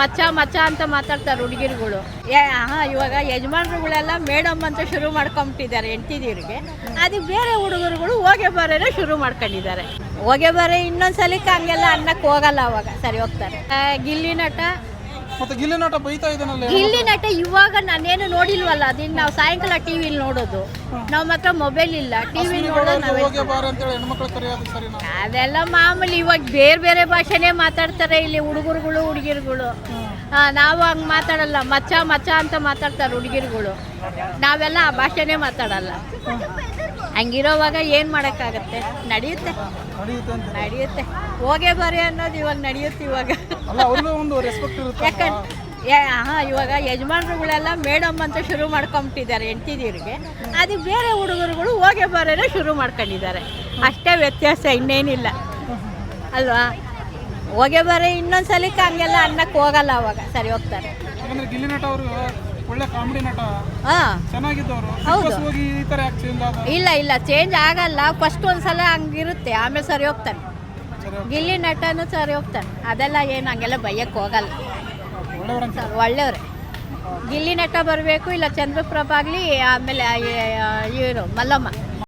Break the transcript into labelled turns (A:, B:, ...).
A: ಮಚ್ಚ ಮಚ್ಚ ಅಂತ ಮಾತಾಡ್ತಾರೆ ಹುಡುಗಿರುಗಳು. ಹಾ ಇವಾಗ ಯಜಮಾನ್ರುಗಳೆಲ್ಲ ಮೇಡಮ್ ಅಂತ ಶುರು ಮಾಡ್ಕೊಂಬಿಟ್ಟಿದ್ದಾರೆ ಹೆಂಡ್ತಿದೀರಿಗೆ ಅದಕ್ಕೆ ಬೇರೆ ಹುಡುಗರುಗಳು ಹೋಗೆ ಶುರು ಮಾಡ್ಕೊಂಡಿದ್ದಾರೆ. ಹೋಗೆ ಬರೋ ಇನ್ನೊಂದ್ಸಲಿಕ್ಕೆ ಹಂಗೆಲ್ಲ ಅನ್ನಕ್ಕೆ ಹೋಗಲ್ಲ ಅವಾಗ. ಸರಿ, ಹೋಗ್ತಾರೆ. ಗಿಲ್ಲಿ ನಟ
B: ಮತ್ತೆ ಗಿಲ್ಲಿ ನಟ ಬೈತಾ
A: ಇವಾಗ ನಾನೇನು ನೋಡಿಲ್ವಲ್ಲ ಅದನ್ನ ನಾವು ಸಾಯಂಕಾಲ ಟಿವಿಲಿ ನೋಡೋದು. ನಾವ್ ಮಾತ್ರ ಮೊಬೈಲ್ ಇಲ್ಲ ಟಿವಿ ನೋಡೋದು ನಾವೇ
B: ಹೋಗಿ ಬಾರ ಅಂತೇಳಿ ಹೆಣ್ಮಕ್ಳು ಕರೆಯೋದು ಸರಿನಾ?
A: ಅದೆಲ್ಲ ಮಾಮೂಲಿ ಇವಾಗ ಬೇರೆ ಬೇರೆ ಭಾಷೆನೇ ಮಾತಾಡ್ತಾರೆ ಇಲ್ಲಿ ಹುಡುಗರುಗಳು ಹುಡುಗಿರುಗಳು. ನಾವು ಹಂಗೆ ಮಾತಾಡಲ್ಲ ಮಚ್ಚ ಮಚ್ಚ ಅಂತ ಮಾತಾಡ್ತಾರೆ ಹುಡುಗಿರುಗಳು. ನಾವೆಲ್ಲ ಆ ಭಾಷೆನೇ ಮಾತಾಡಲ್ಲ. ಹಂಗಿರೋವಾಗ ಏನು ಮಾಡೋಕ್ಕಾಗತ್ತೆ? ನಡೆಯುತ್ತೆ.
B: ನಡೆಯುತ್ತೆ
A: ಹೋಗೇ ಬರೀ ಅನ್ನೋದು ಇವಾಗ ನಡೆಯುತ್ತೆ ಇವಾಗ.
B: ಅಲ್ಲ
A: ಹಾಂ ಇವಾಗ ಯಜಮಾನ್ರುಗಳೆಲ್ಲ ಮೇಡಮ್ ಅಂತ ಶುರು ಮಾಡ್ಕೊಂಬಿಟ್ಟಿದ್ದಾರೆ ಹೆಂಡ್ತಿದೀರಿಗೆ ಅದು ಬೇರೆ ಹುಡುಗರುಗಳು ಹೋಗಿ ಬರೋನೇ ಶುರು ಮಾಡ್ಕೊಂಡಿದ್ದಾರೆ. ಅಷ್ಟೇ ವ್ಯತ್ಯಾಸ ಇನ್ನೇನಿಲ್ಲ. ಅಲ್ವಾ? ಹೋಗೆ ಬರೋ ಇನ್ನೊಂದ್ಸಲಕ್ಕೆ ಹಂಗೆಲ್ಲ ಅನ್ನಕ್ಕೆ ಹೋಗಲ್ಲ ಅವಾಗ. ಸರಿ ಹೋಗ್ತಾರೆ.
B: ಒಳ್ಳೆ ಕಾಮಿಡಿ ನಟ.
A: ಹೌದು. ಇಲ್ಲ ಇಲ್ಲ ಚೇಂಜ್ ಆಗಲ್ಲ. ಫಸ್ಟ್ ಒಂದ್ಸಲ ಹಂಗಿರುತ್ತೆ. ಆಮೇಲೆ ಸರಿ ಹೋಗ್ತಾನೆ. ಗಿಲ್ಲಿ ನಟನು ಸರಿ ಹೋಗ್ತಾನೆ. ಅದೆಲ್ಲ ಏನು ಹಂಗೆಲ್ಲ ಬಯ್ಯಕ್ಕೆ ಹೋಗಲ್ಲ. ಒಳ್ಳೆಯವ್ರೆ. ಗಿಲ್ಲಿ ನಟ ಬರಬೇಕು ಇಲ್ಲ ಚಂದ್ರಪ್ರಭ ಆಗಲಿ ಆಮೇಲೆ ಇವರು ಮಲ್ಲಮ್ಮ.